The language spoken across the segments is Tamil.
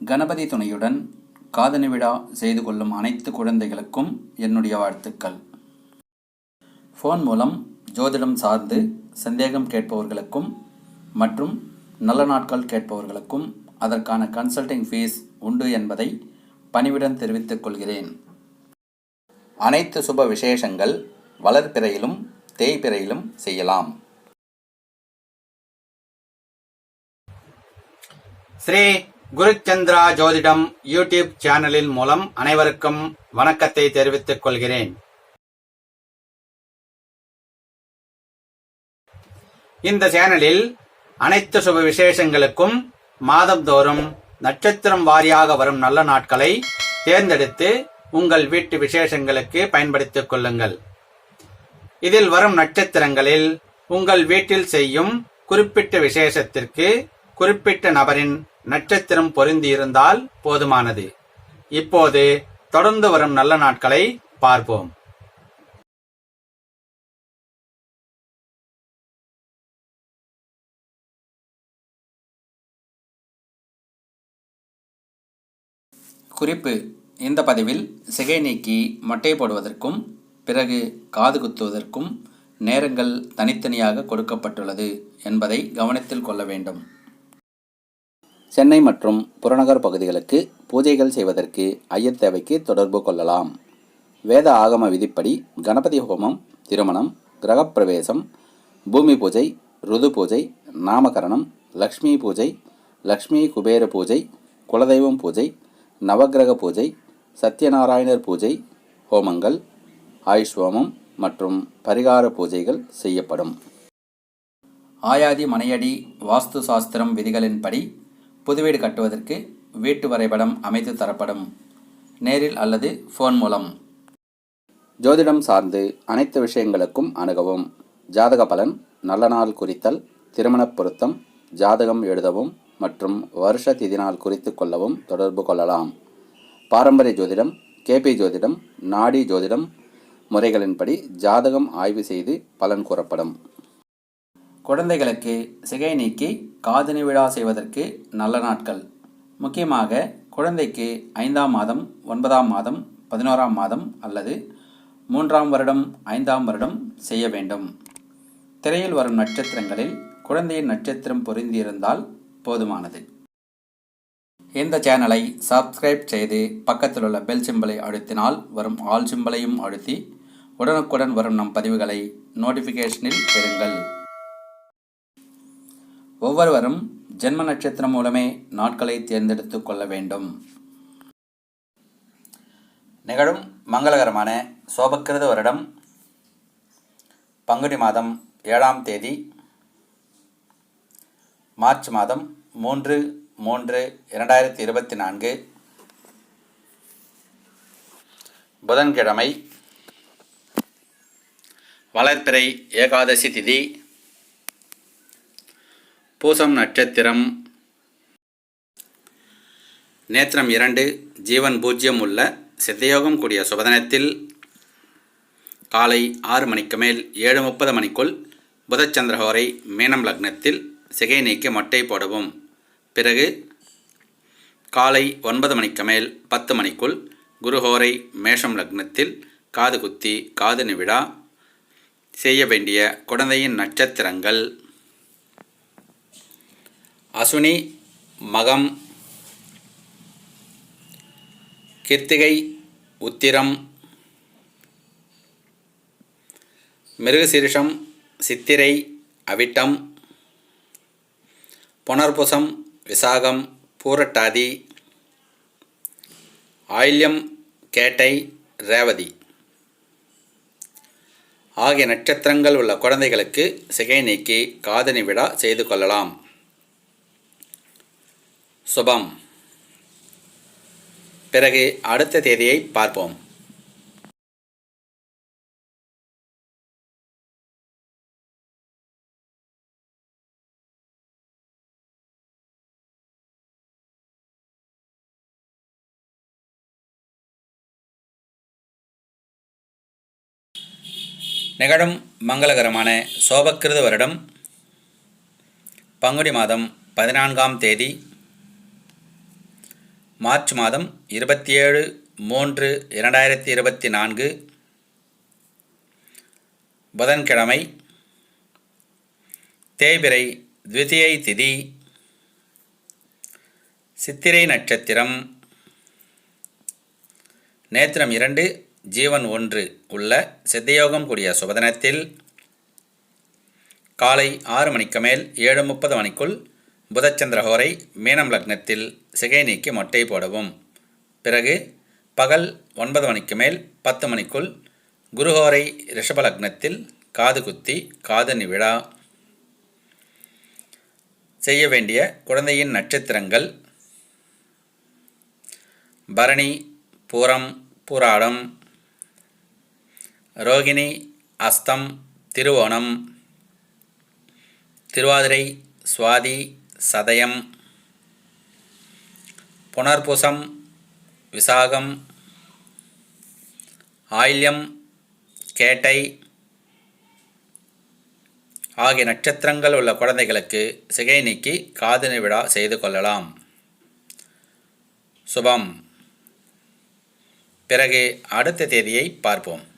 கணபதி துணையுடன் காதணி விழா செய்து கொள்ளும் அனைத்து குழந்தைகளுக்கும் என்னுடைய வாழ்த்துக்கள். ஃபோன் மூலம் ஜோதிடம் சார்ந்து சந்தேகம் கேட்பவர்களுக்கும் மற்றும் நல்ல நாட்கள் கேட்பவர்களுக்கும் அதற்கான கன்சல்டிங் ஃபீஸ் உண்டு என்பதை பணிவுடன் தெரிவித்துக் கொள்கிறேன். அனைத்து சுப விசேஷங்கள் வளர்பிறையிலும் தேய்பிறையிலும் செய்யலாம். ஸ்ரீ குருச்சந்திரா ஜோதிடம் யூடியூப் சேனலின் மூலம் அனைவருக்கும் வணக்கத்தை தெரிவித்துக் கொள்கிறேன். இந்த சேனலில் அனைத்து சுப விசேஷங்களுக்கும் மாதந்தோறும் நட்சத்திரம் வாரியாக வரும் நல்ல நாட்களை தேர்ந்தெடுத்து உங்கள் வீட்டு விசேஷங்களுக்கு பயன்படுத்திக் கொள்ளுங்கள். இதில் வரும் நட்சத்திரங்களில் உங்கள் வீட்டில் செய்யும் குறிப்பிட்ட விசேஷத்திற்கு குறிப்பிட்ட நபரின் நட்சத்திரம் பொருந்தியிருந்தால் போதுமானது. இப்போது தொடர்ந்து வரும் நல்ல நாட்களை பார்ப்போம். குறிப்பு இந்த பதிவில் சிகை நீக்கி மட்டை போடுவதற்கும் பிறகு காது குத்துவதற்கும் நேரங்கள் தனித்தனியாக கொடுக்கப்பட்டுள்ளது என்பதை கவனத்தில் கொள்ள வேண்டும். சென்னை மற்றும் புறநகர் பகுதிகளுக்கு பூஜைகள் செய்வதற்கு ஐயர் தேவைக்கு தொடர்பு கொள்ளலாம். வேத ஆகம விதிப்படி கணபதி ஹோமம் திருமணம் கிரகப்பிரவேசம் பூமி பூஜை ருது பூஜை நாமகரணம் லக்ஷ்மி பூஜை லக்ஷ்மி குபேர பூஜை குலதெய்வம் பூஜை நவக்கிரக பூஜை சத்யநாராயணர் பூஜை ஹோமங்கள் ஆயுஷ் ஹோமம் மற்றும் பரிகார பூஜைகள் செய்யப்படும். ஆயாதி மனையடி வாஸ்து சாஸ்திரம் விதிகளின்படி புதுவீடு கட்டுவதற்கு வீட்டு வரைபடம் அமைத்து தரப்படும். நேரில் அல்லது ஃபோன் மூலம். ஜோதிடம் சார்ந்து அனைத்து விஷயங்களுக்கும் அணுகவும். ஜாதக பலன் நல்ல நாள் குறித்தல் திருமணப் பொருத்தம் ஜாதகம் எழுதவும் மற்றும் வருஷ திதி நாள் குறித்து கொள்ளவும் தொடர்பு கொள்ளலாம். பாரம்பரிய ஜோதிடம் கேபி ஜோதிடம் நாடி ஜோதிடம் முறைகளின்படி ஜாதகம் ஆய்வு செய்து பலன் கூறப்படும். குழந்தைகளுக்கு சிகை நீக்கி காதணி விழா செய்வதற்கு நல்ல நாட்கள். முக்கியமாக குழந்தைக்கு ஐந்தாம் மாதம் ஒன்பதாம் மாதம் பதினோராம் மாதம் அல்லது மூன்றாம் வருடம் ஐந்தாம் வருடம் செய்ய வேண்டும். திரையில் வரும் நட்சத்திரங்களில் குழந்தையின் நட்சத்திரம் பொருந்தியிருந்தால் போதுமானது. இந்த சேனலை சப்ஸ்கிரைப் செய்து பக்கத்தில் உள்ள பெல் சிம்பலை அழுத்தினால் வரும் ஆல் சிம்பலையும் அழுத்தி உடனுக்குடன் வரும் நம் பதிவுகளை நோட்டிஃபிகேஷனில் பெறுங்கள். ஒவ்வொருவரும் ஜென்ம நட்சத்திரம் மூலமே நாட்களை தேர்ந்தெடுத்து கொள்ள வேண்டும். நிகழும் மங்களகரமான சோபக்கிருத வருடம் பங்குனி மாதம் ஏழாம் தேதி மார்ச் மாதம் மூன்று மூன்று இரண்டாயிரத்தி இருபத்தி நான்கு புதன்கிழமை வளர்ப்பிறை ஏகாதசி திதி பூசம் நட்சத்திரம். நேத்திரம் இரண்டு ஜீவன் பூஜ்யம் உள்ள சித்தயோகம் கூடிய சுபதனத்தில் காலை ஆறு மணிக்கு மேல் ஏழு முப்பது மணிக்குள் புதச்சந்திரஹோரை மீனம் லக்னத்தில் சிகை நீக்கி மொட்டை போடவும். பிறகு காலை ஒன்பது மணிக்கு மேல் பத்து மணிக்குள் குருஹோரை மேஷம் லக்னத்தில் காது குத்தி காது நிவிழா செய்ய வேண்டிய குழந்தையின் நட்சத்திரங்கள். அசுனி மகம் கிருத்திகை உத்திரம் மிருகசீரிஷம் சித்திரை அவிட்டம் புனர்புசம் விசாகம் பூரட்டாதி ஆயில்யம் கேட்டை ரேவதி. ஆகிய நட்சத்திரங்கள் உள்ள குழந்தைகளுக்கு சிகை நீக்கி காதணி விழா செய்து கொள்ளலாம். சுபம். பிறகு அடுத்த தேதியை பார்ப்போம். நிகழும் மங்களகரமான சோபக்கிருத வருடம் பங்குனி மாதம் பதினான்காம் தேதி மார்ச் மாதம் இருபத்தி ஏழு மூன்று இரண்டாயிரத்தி இருபத்தி நான்கு புதன்கிழமை தேய்பிரை த்விதியை திதி சித்திரை நட்சத்திரம் நேத்திரம் இரண்டு ஜீவன் ஒன்று உள்ள சித்தயோகம் கூடிய சுபதனத்தில் காலை ஆறு மணிக்கு மேல் ஏழு முப்பது மணிக்குள் புதச்சந்திரஹோரை மீனம் லக்னத்தில் சிகை நீக்கி மொட்டை போடவும். பிறகு பகல் ஒன்பது மணிக்கு மேல் பத்து மணிக்குள் குருஹோரை ரிஷப லக்னத்தில் காது குத்தி காது விழா செய்ய வேண்டிய குழந்தையின் நட்சத்திரங்கள் பரணி பூரம் பூராடம் ரோகிணி அஸ்தம் திருவோணம் திருவாதிரை சுவாதி சதயம். புனர்பூசம் விசாகம். ஆயில்யம் கேட்டை. ஆகிய நட்சத்திரங்கள் உள்ள குழந்தைகளுக்கு சிகை நீக்கி காதணி விழா செய்து கொள்ளலாம். சுபம். பிறகு அடுத்த தேதியை பார்ப்போம்.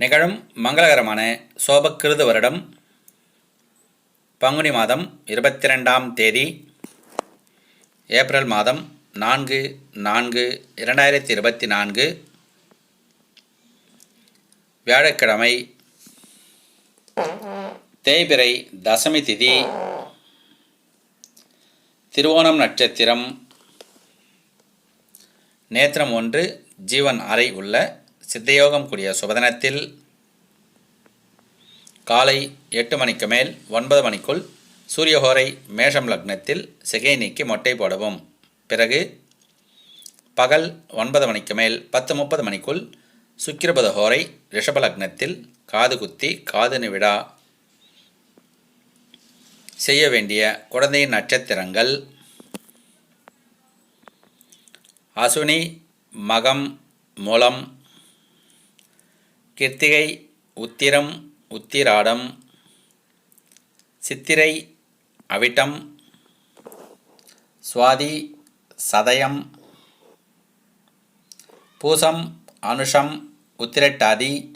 நிகழும் மங்களகரமான சோபக்கிருது வருடம் பங்குனி மாதம் இருபத்தி ரெண்டாம் தேதி ஏப்ரல் மாதம் நான்கு நான்கு இரண்டாயிரத்தி இருபத்தி நான்கு வியாழக்கிழமை தேய்பிறை தசமி திதி திருவோணம் நட்சத்திரம் நேத்திரம் ஒன்று ஜீவன் அறை உள்ள சித்தயோகம் கூடிய சுபதினத்தில் காலை எட்டு மணிக்கு மேல் ஒன்பது மணிக்குள் சூரியஹோரை மேஷம் லக்னத்தில் சிகை நீக்கி மொட்டை போடவும். பிறகு பகல் ஒன்பது மணிக்கு மேல் பத்து முப்பது மணிக்குள் சுக்கிரபத ஹோரை ரிஷப லக்னத்தில் காது குத்தி காது நிவிடா செய்ய வேண்டிய குழந்தையின் நட்சத்திரங்கள். அசுனி மகம் மூலம் கிருத்திகை உத்திரம் உத்திராடம் சித்திரை அவிட்டம் சுவாதி சதயம் பூசம் அனுஷம் உத்திரட்டாதி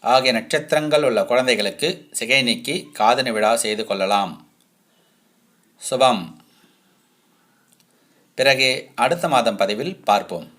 ஆகிய நட்சத்திரங்கள் உள்ள குழந்தைகளுக்கு சிகை நீக்கி காதணி விழா செய்து கொள்ளலாம். சுபம். பிறகு அடுத்த மாதம் பதிவில் பார்ப்போம்.